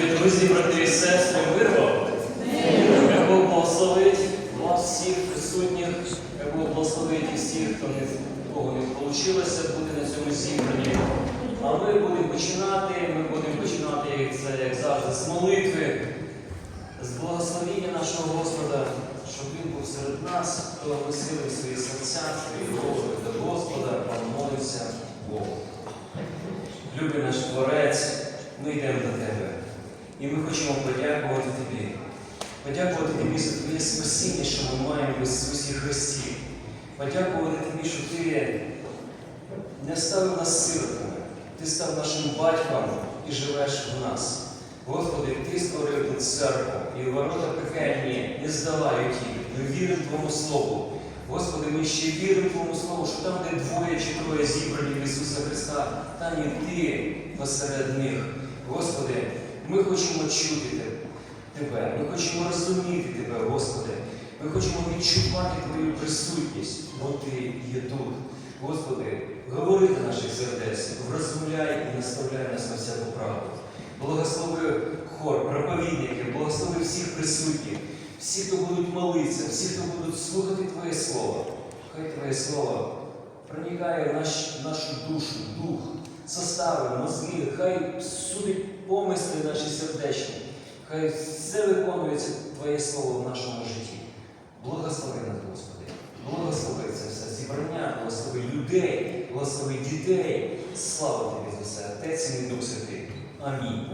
Любі друзі, брати і сестри, мирно. Хай Бог благословить вас всіх присутніх, хай Бог благословить і всіх, хто не кого не вийшло бути на цьому зібранні. А ми будемо починати, ми будемо починати як це, як завжди, з молитви, з благословення нашого Господа, щоб Він був серед нас, хто посилив свої серця, свої голови до Господа, помолився Богу. Любий наш Творець, ми йдемо до Тебе. І ми хочемо подякувати Тобі. Подякувати Тобі за Твоє спасіння, що ми маємо в Ісусі Христі. Подякувати Тобі, що Ти не ставив нас сиротами. Ти став нашим батьком і живеш в нас. Господи, Ти створив тут церкву, і ворота пекельні не здавають їх. Ми віримо Твоєму Слову. Господи, ми ще віримо Твоєму Слову, що там, де двоє чи троє зібрані в Ісуса Христа, там і Ти посеред них. Господи, ми хочемо чути Тебе, ми хочемо розуміти Тебе, Господи. Ми хочемо відчувати Твою присутність, бо Ти є тут. Господи, говори до наших сердець, врозумляй і наставляй нас на всяку правду. Благослови хор, проповідники, благослови всіх присутніх, всі, хто будуть молитися, всі, хто будуть слухати Твоє Слово. Хай Твоє Слово проникає в наш, нашу душу, дух, состави, мозги, хай судить помисли наші сердечні. Хай все виконується Твоє Слово в нашому житті. Благослови нас, Господи. Благослови це все зібрання, благослови людей, благослови дітей. Слава Тобі за все, Отець і Дух Святий. Амінь.